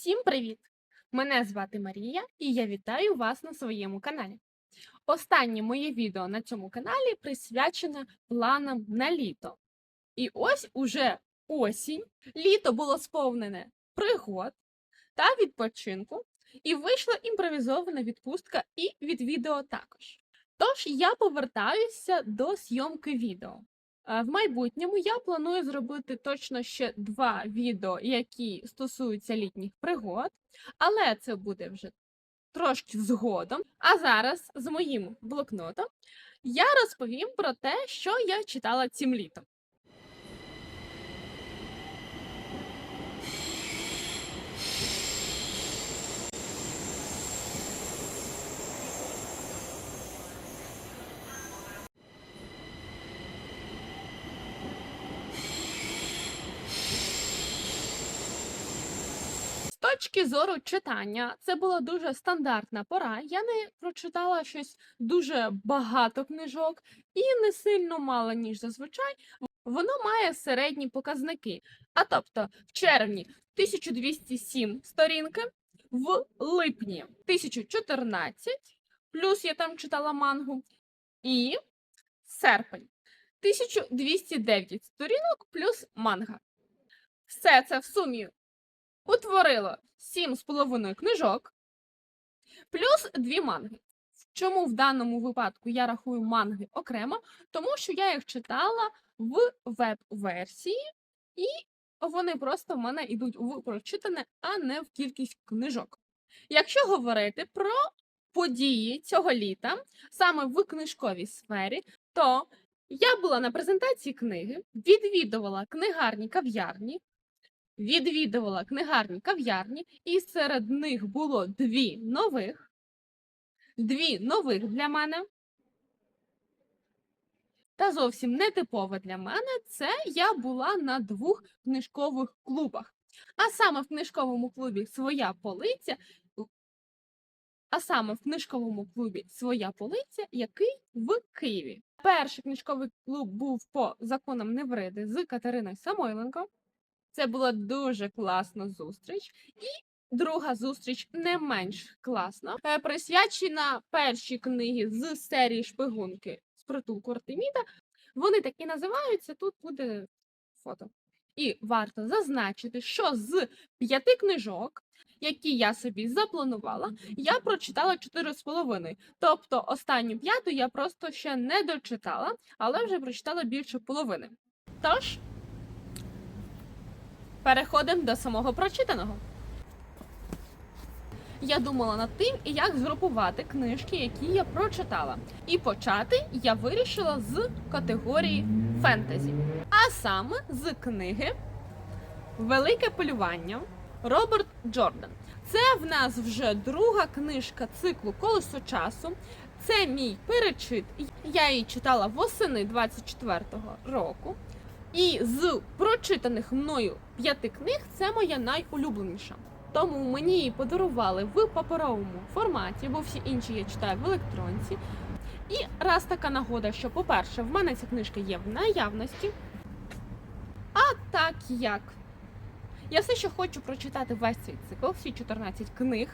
Всім привіт! Мене звати Марія і я вітаю вас на своєму каналі. Останнє моє відео на цьому каналі присвячене планам на літо. І ось уже осінь, літо було сповнене пригод та відпочинку, і вийшла імпровізована відпустка і від відео також. Тож я повертаюся до зйомки відео. Е, В майбутньому я планую зробити точно ще два відео, які стосуються літніх пригод, але це буде вже трошки згодом. А зараз з моїм блокнотом я розповім про те, що я читала цим літом. З точки зору читання, це була дуже стандартна пора. Я не прочитала щось дуже багато книжок і не сильно мало, ніж зазвичай. Воно має середні показники. А тобто, в червні 1207 сторінки, в липні 1014, плюс я там читала мангу, і серпень 1209 сторінок плюс манга. Все це в сумі утворило сім з половиною книжок, плюс дві манги. Чому в даному випадку я рахую манги окремо? Тому що я їх читала в веб-версії, і вони просто в мене йдуть в прочитане, а не в кількість книжок. Якщо говорити про події цього літа саме в книжковій сфері, то я була на презентації книги, відвідувала книгарні кав'ярні, відвідувала книгарні кав'ярні, і серед них було дві нових, дві нових для мене. Та зовсім нетипове для мене це я була на двох книжкових клубах. А саме в книжковому клубі Своя полиця, а саме в книжковому клубі Своя полиця, який в Києві. Перший книжковий клуб був по законам Невриди з Катериною Самойленко. Це була дуже класна зустріч. І друга зустріч не менш класна, е, присвячена першій книги з серії Шпигунки з притулку Артеміда. Вони так і називаються. Тут буде фото. І варто зазначити, що з п'яти книжок, які я собі запланувала, я прочитала чотири з половиною. Тобто останню п'яту я просто ще не дочитала, але вже прочитала більше половини. Тож. Переходимо до самого прочитаного. Я думала над тим, як згрупувати книжки, які я прочитала. І почати я вирішила з категорії фентезі. А саме з книги Велике полювання Роберт Джордан. Це в нас вже друга книжка циклу Колесо часу. Це мій перечит. Я її читала восени 24-го року. І з прочитаних мною п'яти книг це моя найулюбленіша. Тому мені її подарували в паперовому форматі, бо всі інші я читаю в електронці. І раз така нагода, що, по-перше, в мене ця книжка є в наявності. А так як я все ще хочу прочитати весь цей цикл, всі 14 книг.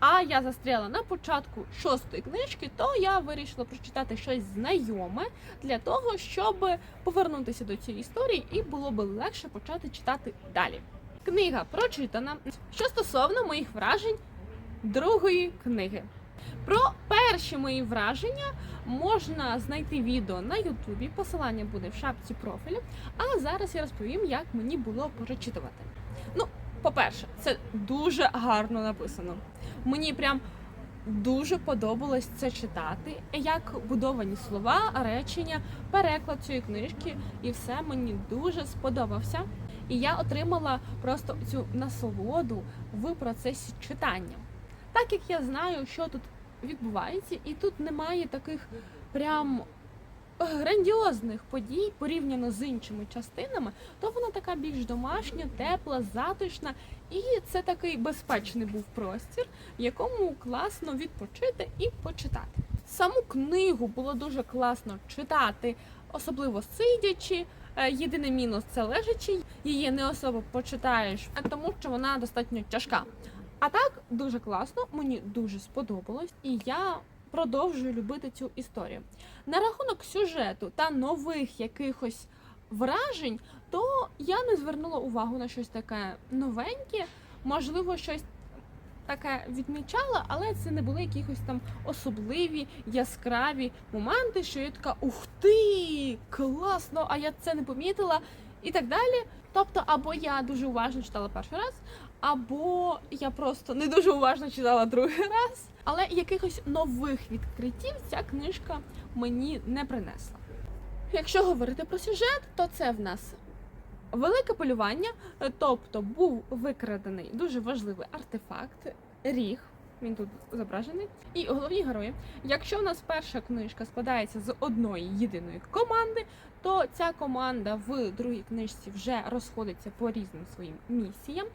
А я застряла на початку шостої книжки, то я вирішила прочитати щось знайоме для того, щоб повернутися до цієї історії, і було би легше почати читати далі. Книга прочитана. Що стосовно моїх вражень другої книги. Про перші мої враження можна знайти відео на Ютубі. Посилання буде в шапці профілю. А зараз я розповім, як мені було прочитувати. Ну, по-перше, це дуже гарно написано. Мені прям дуже подобалось це читати, як будовані слова, речення, переклад цієї книжки, і все мені дуже сподобався. І я отримала просто цю насолоду в процесі читання. Так як я знаю, що тут відбувається, і тут немає таких прям грандіозних подій порівняно з іншими частинами, то вона така більш домашня, тепла, затишна, і це такий безпечний був простір, в якому класно відпочити і почитати. Саму книгу було дуже класно читати, особливо сидячи. Е, Єдиний мінус це лежачий, її не особо почитаєш, а тому що вона достатньо тяжка. А так дуже класно, мені дуже сподобалось, і я продовжую любити цю історію. На рахунок сюжету та нових якихось вражень, то я не звернула увагу на щось таке новеньке, можливо, щось. Таке відмічала, але це не були якихось там особливі яскраві моменти, що я така ух ти, класно, а я це не помітила, і так далі. Тобто, або я дуже уважно читала перший раз, або я просто не дуже уважно читала другий раз. Але якихось нових відкриттів ця книжка мені не принесла. Якщо говорити про сюжет, то це в нас велике полювання, тобто був викрадений дуже важливий артефакт, ріг. Він тут зображений. І головні герої. Якщо в нас перша книжка складається з одної єдиної команди, то ця команда в другій книжці вже розходиться по різним своїм місіям.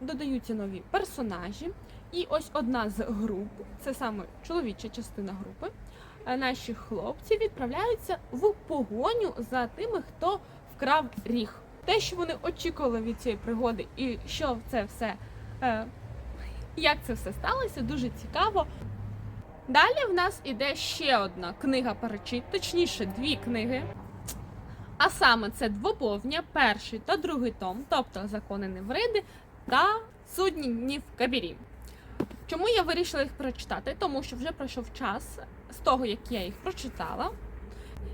Додаються нові персонажі. І ось одна з груп, це саме чоловіча частина групи. Наші хлопці відправляються в погоню за тими, хто вкрав ріг. Те, що вони очікували від цієї пригоди, і що це все, е, як це все сталося, дуже цікаво. Далі в нас іде ще одна книга перечит, точніше, дві книги. А саме це двоповня, перший та другий том, тобто закони Невриди та судні днів Кабірі. Чому я вирішила їх прочитати? Тому що вже пройшов час з того, як я їх прочитала.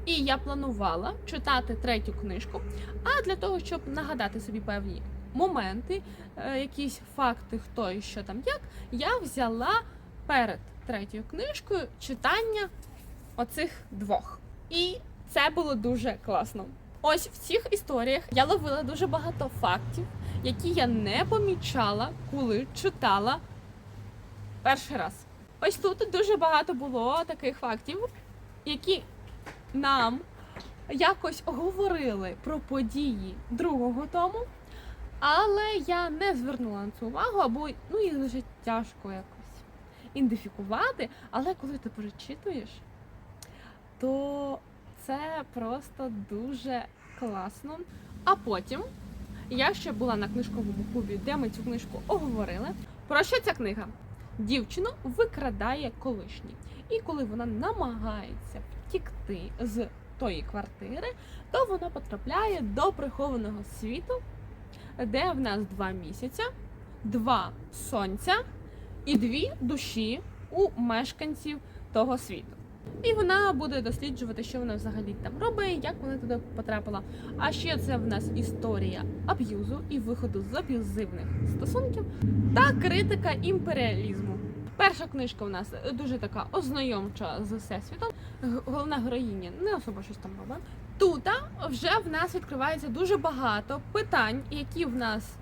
І я планувала читати третю книжку. А для того, щоб нагадати собі певні моменти, е, якісь факти, хто і що там як, я взяла перед третьою книжкою читання оцих двох. І це було дуже класно. Ось в цих історіях я ловила дуже багато фактів, які я не помічала, коли читала перший раз. Ось тут дуже багато було таких фактів, які нам якось говорили про події другого тому, але я не звернула на це увагу, або ну їх дуже тяжко якось ідентифікувати. Але коли ти перечитуєш, то це просто дуже класно. А потім я ще була на книжковому клубі, де ми цю книжку оговорили. Про що ця книга? Дівчину викрадає колишній. І коли вона намагається втікти з тої квартири, то вона потрапляє до прихованого світу, де в нас два місяця, два сонця і дві душі у мешканців того світу. І вона буде досліджувати, що вона взагалі там робить, як вона туди потрапила. А ще це в нас історія аб'юзу і виходу з аб'юзивних стосунків та критика імперіалізму. Перша книжка у нас дуже така ознайомча з всесвітом. Головна героїня не особо щось там робить. Тут вже в нас відкривається дуже багато питань, які в нас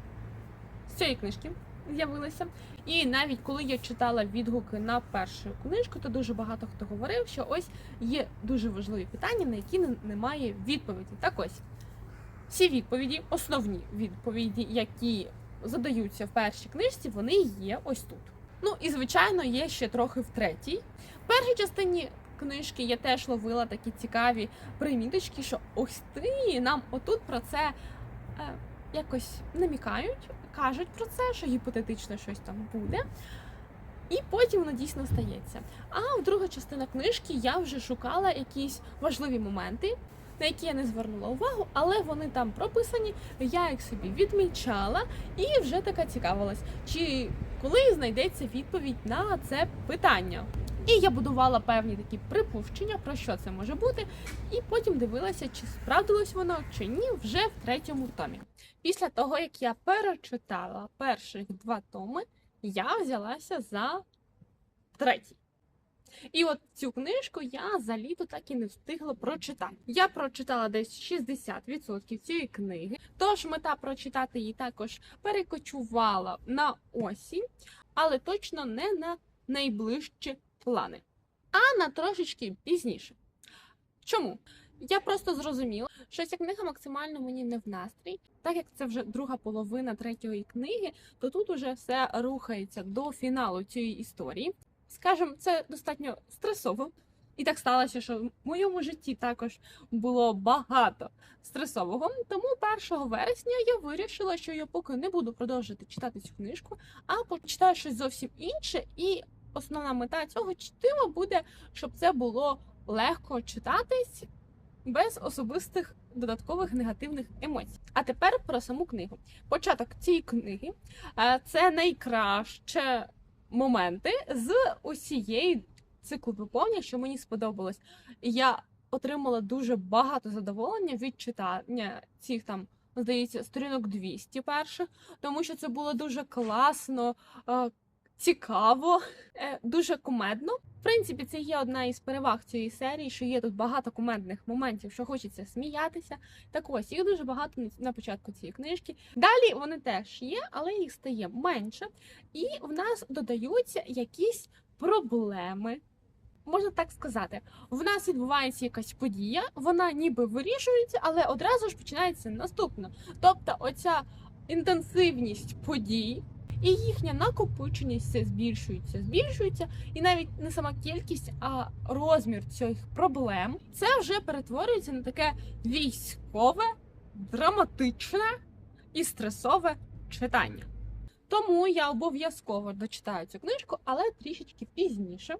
з цієї книжки з'явилися. І навіть коли я читала відгуки на першу книжку, то дуже багато хто говорив, що ось є дуже важливі питання, на які немає відповіді. Так ось всі відповіді, основні відповіді, які задаються в першій книжці, вони є ось тут. Ну і звичайно, є ще трохи в третій. В першій частині книжки я теж ловила такі цікаві приміточки, що ось ти нам отут про це е, якось намікають, кажуть про це, що гіпотетично щось там буде. І потім воно дійсно стається. А в друга частина книжки я вже шукала якісь важливі моменти, на які я не звернула увагу, але вони там прописані. Я їх собі відмічала і вже така цікавилась, чи коли знайдеться відповідь на це питання. І я будувала певні такі припущення, про що це може бути, і потім дивилася, чи справдилось воно чи ні, вже в третьому томі. Після того, як я перечитала перших два томи, я взялася за третій. І от цю книжку я за літо так і не встигла прочитати. Я прочитала десь 60% цієї книги, тож мета прочитати її також перекочувала на осінь, але точно не на найближчі плани, а на трошечки пізніше. Чому? Я просто зрозуміла, що ця книга максимально мені не в настрій, так як це вже друга половина третьої книги, то тут уже все рухається до фіналу цієї історії. Скажем, це достатньо стресово І так сталося, що в моєму житті також було багато стресового. Тому 1 вересня я вирішила, що я поки не буду продовжувати читати цю книжку, а почитаю щось зовсім інше. І основна мета цього чтива буде, щоб це було легко читатись без особистих додаткових негативних емоцій. А тепер про саму книгу. Початок цієї книги е, це найкраще моменти з усієї циклу виповнення, що мені сподобалось. Я отримала дуже багато задоволення від читання цих там, здається, сторінок 200 перших, тому що це було дуже класно, е, цікаво, е, дуже кумедно. В принципі, це є одна із переваг цієї серії, що є тут багато кумедних моментів, що хочеться сміятися. Так ось їх дуже багато на початку цієї книжки. Далі вони теж є, але їх стає менше, і в нас додаються якісь проблеми. Можна так сказати, в нас відбувається якась подія, вона ніби вирішується, але одразу ж починається наступна. Тобто, оця інтенсивність подій і їхня накопиченість все збільшується, збільшується, і навіть не сама кількість, а розмір цих проблем це вже перетворюється на таке військове, драматичне і стресове читання. Тому я обов'язково дочитаю цю книжку, але трішечки пізніше.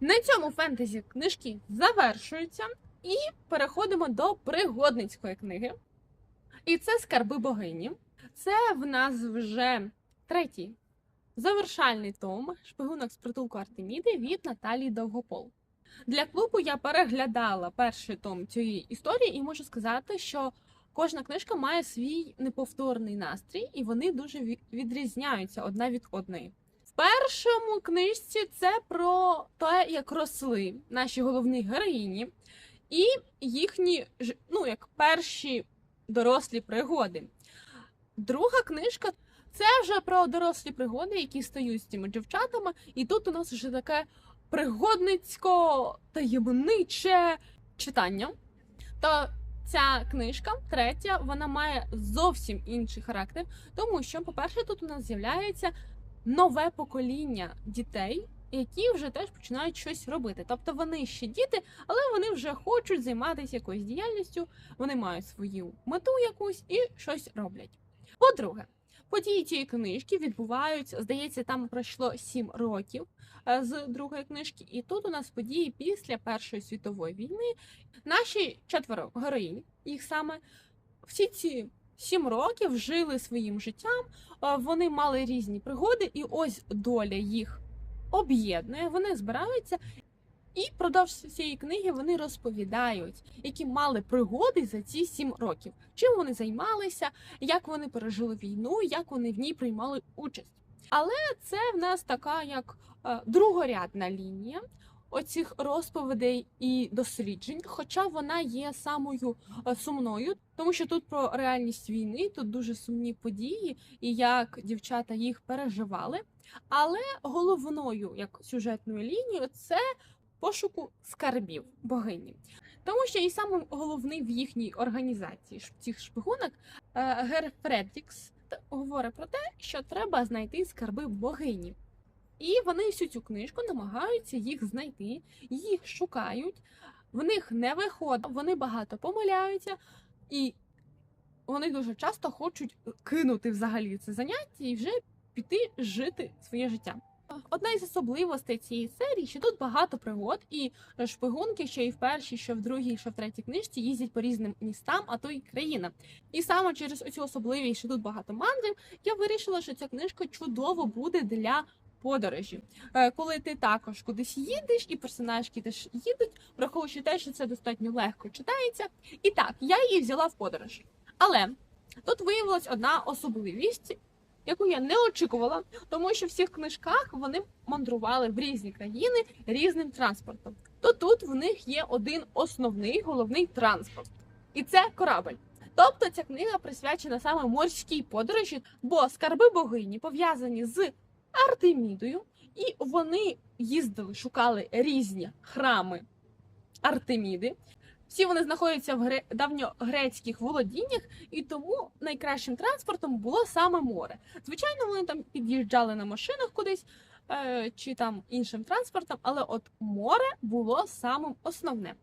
На цьому фентезі книжки завершуються, і переходимо до пригодницької книги. І це скарби богині. Це в нас вже третій завершальний том шпигунок з притулку Артеміди від Наталії Довгопол. Для клубу я переглядала перший том цієї історії і можу сказати, що кожна книжка має свій неповторний настрій, і вони дуже відрізняються одна від одної. В першому книжці це про те, як росли наші головні героїні, і їхні ну, як перші дорослі пригоди. Друга книжка це вже про дорослі пригоди, які стають з цими дівчатами, і тут у нас вже таке пригодницько таємниче читання. То ця книжка, третя, вона має зовсім інший характер, тому що, по-перше, тут у нас з'являється нове покоління дітей, які вже теж починають щось робити. Тобто вони ще діти, але вони вже хочуть займатися якоюсь діяльністю, вони мають свою мету якусь і щось роблять. По-друге, події цієї книжки відбуваються, здається, там пройшло сім років е, з другої книжки, і тут у нас події після Першої світової війни. Наші четверо героїнь, їх саме всі ці сім років жили своїм життям, е, вони мали різні пригоди, і ось доля їх об'єднує, вони збираються. І впродовж цієї книги вони розповідають, які мали пригоди за ці сім років, чим вони займалися, як вони пережили війну, як вони в ній приймали участь. Але це в нас така як е, другорядна лінія оцих розповідей і досліджень, хоча вона є самою е, сумною, тому що тут про реальність війни, тут дуже сумні події, і як дівчата їх переживали. Але головною як сюжетною лінією це пошуку скарбів богині. Тому що і саме головний в їхній організації цих шпигунок е, Гер Фредрікс говорить про те, що треба знайти скарби богині. І вони всю цю книжку намагаються їх знайти, їх шукають, в них не виходить, вони багато помиляються, і вони дуже часто хочуть кинути взагалі це заняття і вже піти жити своє життя. Одна із особливостей цієї серії, що тут багато пригод, і шпигунки, що і в першій, що в другій, що в третій книжці їздять по різним містам, а то й країнам. І саме через оцю особливість, що тут багато мандрів, я вирішила, що ця книжка чудово буде для подорожі. Е, Коли ти також кудись їдеш, і персонажки теж їдуть, враховуючи те, що це достатньо легко читається. І так, я її взяла в подорож. Але тут виявилась одна особливість, яку я не очікувала, тому що в всіх книжках вони мандрували в різні країни різним транспортом. То тут в них є один основний головний транспорт, і це корабль. Тобто ця книга присвячена саме морській подорожі, бо скарби богині пов'язані з Артемідою, і вони їздили, шукали різні храми Артеміди. Всі вони знаходяться в гре... давньогрецьких володіннях, і тому найкращим транспортом було саме море. Звичайно, вони там під'їжджали на машинах кудись, е, чи там іншим транспортом, але от море було самим основним.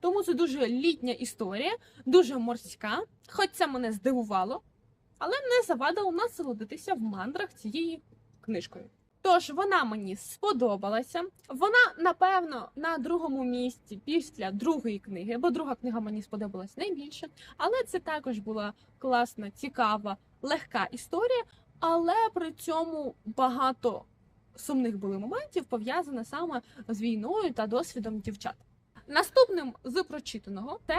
Тому це дуже літня історія, дуже морська, хоч це мене здивувало, але не завадило насолодитися в мандрах цією книжкою. Тож вона мені сподобалася. Вона, напевно, на другому місці після другої книги, бо друга книга мені сподобалась найбільше. Але це також була класна, цікава, легка історія, але при цьому багато сумних були моментів пов'язаних саме з війною та досвідом дівчат. Наступним з прочитаного це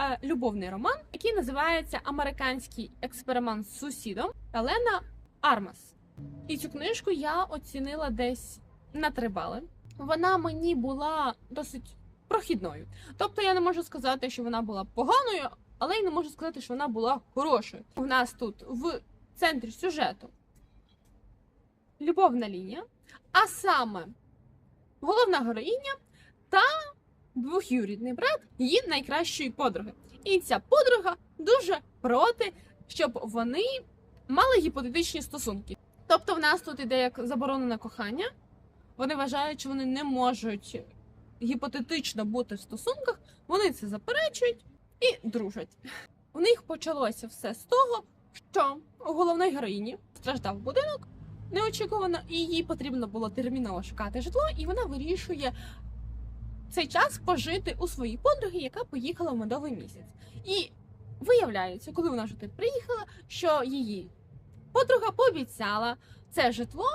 е, любовний роман, який називається Американський експеримент з сусідом Елена Армас. І цю книжку я оцінила десь на три бали. Вона мені була досить прохідною. Тобто я не можу сказати, що вона була поганою, але й не можу сказати, що вона була хорошою. У нас тут в центрі сюжету любовна лінія, а саме головна героїня та двохюрідний брат її найкращої подруги. І ця подруга дуже проти, щоб вони мали гіпотетичні стосунки. Тобто, в нас тут іде як заборонене кохання. Вони вважають, що вони не можуть гіпотетично бути в стосунках, вони це заперечують і дружать. У них почалося все з того, що у головної героїні страждав будинок неочікувано, і їй потрібно було терміново шукати житло, і вона вирішує цей час пожити у своїй подруги, яка поїхала в медовий місяць. І виявляється, коли вона вже тут приїхала, що її подруга пообіцяла це житло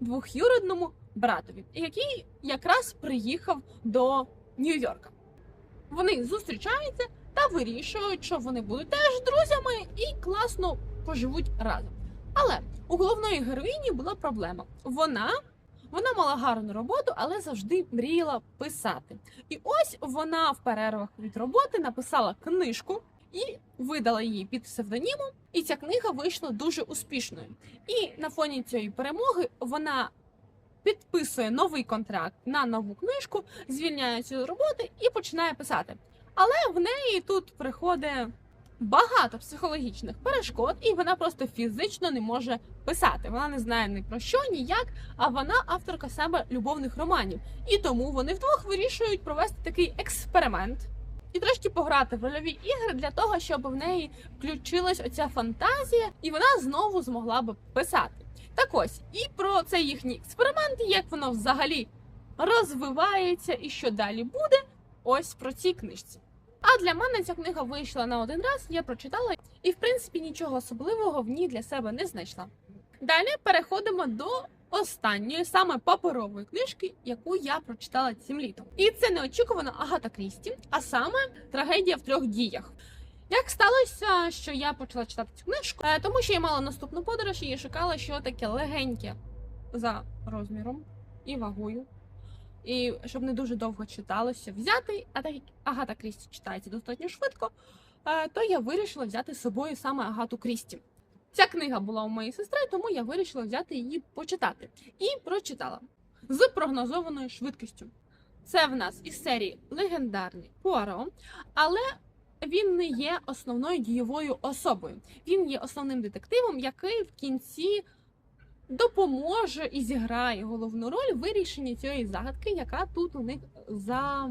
двохюродному братові, який якраз приїхав до Нью-Йорка. Вони зустрічаються та вирішують, що вони будуть теж друзями і класно поживуть разом. Але у головної героїні була проблема. Вона, вона мала гарну роботу, але завжди мріяла писати. І ось вона в перервах від роботи написала книжку і видала її під псевдонімом. І ця книга вийшла дуже успішною. І на фоні цієї перемоги вона підписує новий контракт на нову книжку, звільняється з роботи і починає писати. Але в неї тут приходить багато психологічних перешкод, і вона просто фізично не може писати. Вона не знає ні про що, ніяк, а вона авторка себе любовних романів. І тому вони вдвох вирішують провести такий експеримент. І трошки пограти в рольові ігри для того, щоб в неї включилась оця фантазія, і вона знову змогла би писати. Так ось, і про цей їхній експеримент, як воно взагалі розвивається і що далі буде, ось про цій книжці. А для мене ця книга вийшла на один раз, я прочитала і, в принципі, нічого особливого в ній для себе не знайшла. Далі переходимо до останньої, саме паперової книжки, яку я прочитала цим літом. І це неочікувано Агата Крісті, а саме трагедія в трьох діях. Як сталося, що я почала читати цю книжку? Е, Тому що я мала наступну подорож і шукала, що таке легеньке за розміром і вагою. І щоб не дуже довго читалося, взяти, а так як Агата Крісті читається достатньо швидко, е, то я вирішила взяти з собою саме Агату Крісті. Ця книга була у моєї сестри, тому я вирішила взяти її почитати. І прочитала з прогнозованою швидкістю. Це в нас із серії легендарний Пуаро, але він не є основною дієвою особою. Він є основним детективом, який в кінці допоможе і зіграє головну роль в вирішенні цієї загадки, яка тут у них за...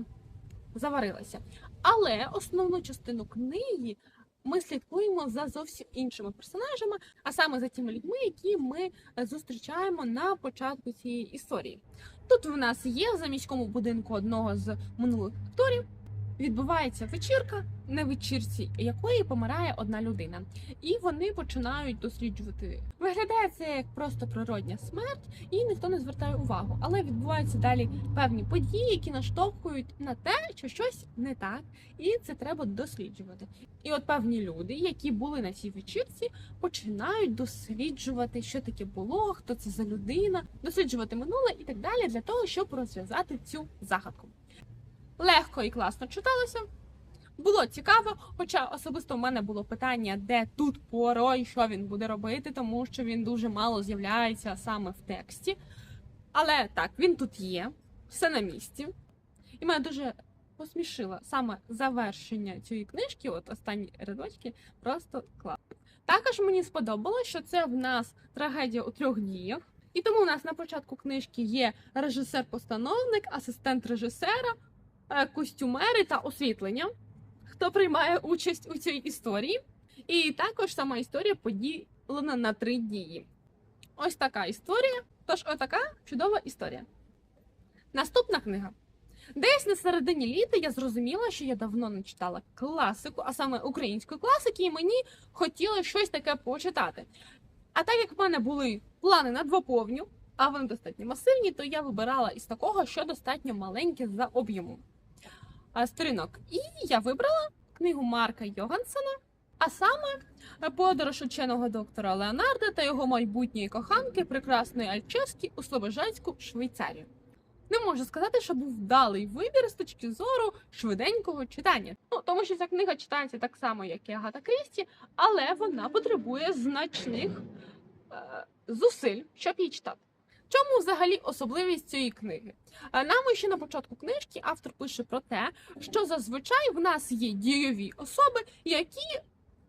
заварилася. Але основну частину книги ми слідкуємо за зовсім іншими персонажами, а саме за тими людьми, які ми е, зустрічаємо на початку цієї історії. Тут в нас є в заміському будинку одного з минулих акторів. Відбувається вечірка, на вечірці якої помирає одна людина, і вони починають досліджувати. Виглядає це як просто природня смерть, і ніхто не звертає увагу. Але відбуваються далі певні події, які наштовхують на те, що щось не так, і це треба досліджувати. І от певні люди, які були на цій вечірці, починають досліджувати, що таке було, хто це за людина, досліджувати минуле і так далі, для того, щоб розв'язати цю загадку. Легко і класно читалося. Було цікаво, хоча особисто в мене було питання, де тут Пуаро і що він буде робити, тому що він дуже мало з'являється саме в тексті. Але так, він тут є, все на місці. І мене дуже посмішило саме завершення цієї книжки, от останні рядочки, просто клас. Також мені сподобалося, що це в нас трагедія у трьох діях. І тому у нас на початку книжки є режисер-постановник, асистент режисера, костюмери та освітлення, хто приймає участь у цій історії. І також сама історія поділена на три дії. Ось така історія. Тож, отака чудова історія. Наступна книга. Десь на середині літа я зрозуміла, що я давно не читала класику, а саме українську класики, і мені хотілося щось таке почитати. А так як в мене були плани на двоповню, а вони достатньо масивні, то я вибирала із такого, що достатньо маленьке за об'ємом сторінок. І я вибрала книгу Марка Йогансена, а саме подорож ученого доктора Леонарда та його майбутньої коханки, прекрасної Альчески у Слобожанську Швейцарію. Не можу сказати, що був вдалий вибір з точки зору швиденького читання. Ну тому що ця книга читається так само, як і Агата Крісті, але вона потребує значних е, зусиль, щоб її читати. Чому взагалі особливість цієї книги? Е, Нам ще на початку книжки автор пише про те, що зазвичай в нас є дійові особи, які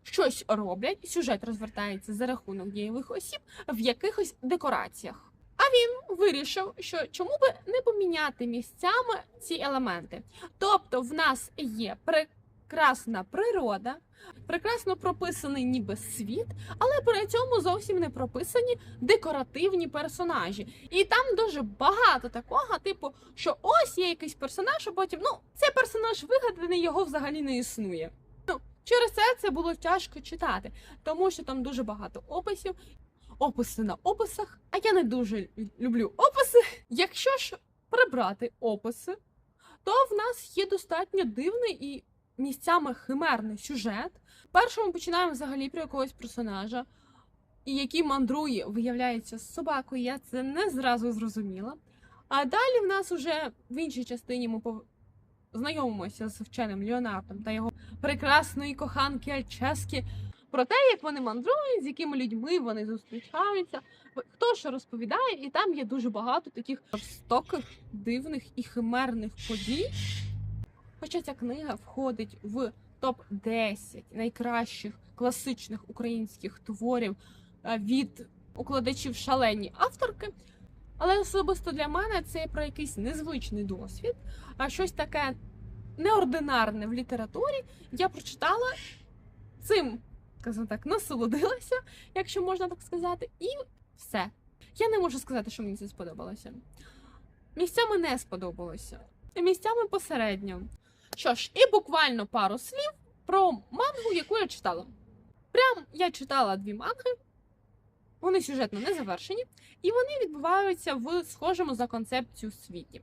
щось роблять, сюжет розвертається за рахунок дієвих осіб в якихось декораціях. А він вирішив, що чому би не поміняти місцями ці елементи. Тобто, в нас є прекрасна природа, прекрасно прописаний ніби світ, але при цьому зовсім не прописані декоративні персонажі. І там дуже багато такого, типу, що ось є якийсь персонаж, а потім ну цей персонаж вигаданий, його взагалі не існує. Ну через це це було тяжко читати, тому що там дуже багато описів. Описи на описах, а я не дуже люблю описи. Якщо ж прибрати описи, то в нас є достатньо дивний і місцями химерний сюжет. Першому починаємо взагалі про якогось персонажа, і який мандрує, виявляється, з собакою. Я це не зразу зрозуміла. А далі в нас уже в іншій частині ми пов... знайомимося з вченим Леонардом та його прекрасної коханки Альчески. Про те, як вони мандрують, з якими людьми вони зустрічаються, хто що розповідає, і там є дуже багато таких жорстоких, дивних і химерних подій. Хоча ця книга входить в топ 10 найкращих класичних українських творів е, від укладачів шалені авторки. Але особисто для мене це про якийсь незвичний досвід, а щось таке неординарне в літературі. Я прочитала цим, скажімо так, насолодилася, якщо можна так сказати, і все. Я не можу сказати, що мені це сподобалося. Місцями не сподобалося, місцями посередньо. Що ж, і буквально пару слів про мангу, яку я читала. Прям я читала дві манги, вони сюжетно не завершені, і вони відбуваються в схожому за концепцію світі.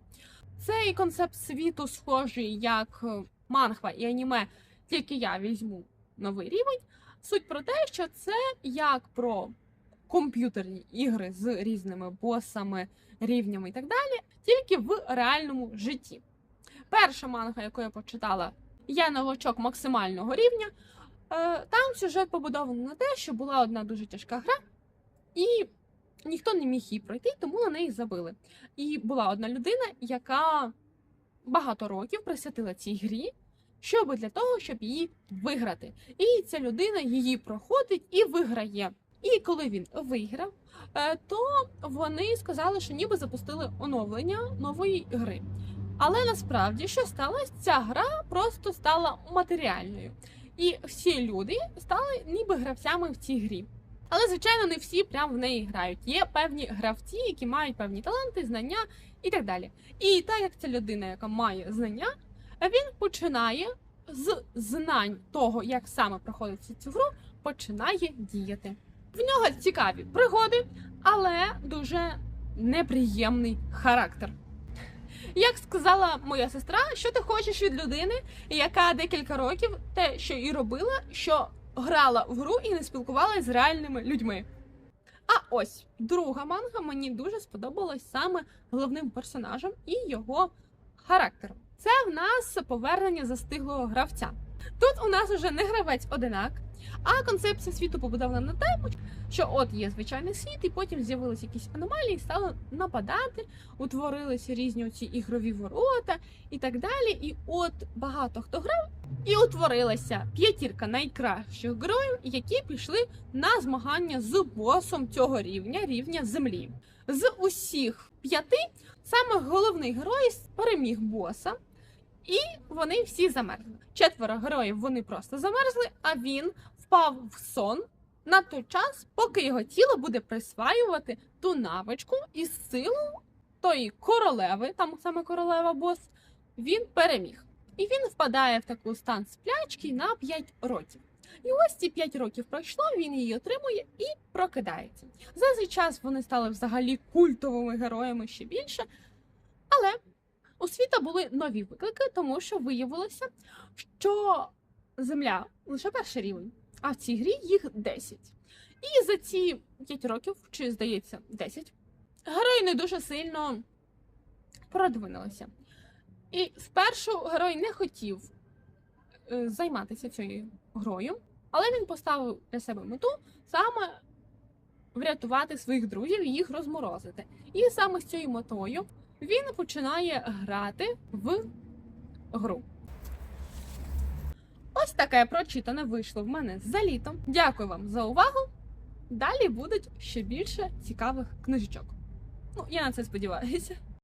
Цей концепт світу схожий як е, манхва і аніме, тільки я візьму новий рівень. Суть про те, що це як про комп'ютерні ігри з різними босами, рівнями і так далі, тільки в реальному житті. Перша манга, яку я почитала, я новачок максимального рівня. Е, Там сюжет побудований на те, що була одна дуже тяжка гра, і ніхто не міг її пройти, тому на неї забили. І була одна людина, яка багато років присвятила цій грі, щоб для того, щоб її виграти. І ця людина її проходить і виграє. І коли він виграв, е, то вони сказали, що ніби запустили оновлення нової гри. Але насправді, що сталося, ця гра просто стала матеріальною. І всі люди стали ніби гравцями в цій грі. Але, звичайно, не всі прям в неї грають. Є певні гравці, які мають певні таланти, знання і так далі. І так як ця людина, яка має знання, він починає з знань того, як саме проходить цю гру, починає діяти. В нього цікаві пригоди, але дуже неприємний характер. Як сказала моя сестра, що ти хочеш від людини, яка декілька років те, що і робила, що грала в гру і не спілкувалася з реальними людьми. А ось друга манга мені дуже сподобалась саме головним персонажем і його характером. Це в нас повернення застиглого гравця. Тут у нас уже не гравець одинак, а концепція світу побудована на тому, що от є звичайний світ, і потім з'явилися якісь аномалії, стали нападати, утворилися різні оці ігрові ворота і так далі. І от багато хто грав, і утворилася п'ятірка найкращих героїв, які пішли на змагання з босом цього рівня, рівня землі. З усіх п'яти саме головний герой переміг боса, і вони всі замерзли. Четверо героїв вони просто замерзли, а він впав в сон на той час, поки його тіло буде присваювати ту навичку і силу тої королеви, там саме королева бос, він переміг. І він впадає в таку стан сплячки на 5 років. І ось ці 5 років пройшло, він її отримує і прокидається. За цей час вони стали взагалі культовими героями ще більше. Але у світа були нові виклики, тому що виявилося, що Земля лише перший рівень, а в цій грі їх 10. І за ці 5 років, чи здається, 10, герої не дуже сильно продвинулися. І спершу герой не хотів е, займатися цією грою, але він поставив для себе мету саме врятувати своїх друзів і їх розморозити. І саме з цією метою він починає грати в гру. Ось таке прочитане вийшло в мене за літом. Дякую вам за увагу. Далі будуть ще більше цікавих книжечок. Ну, я на це сподіваюся.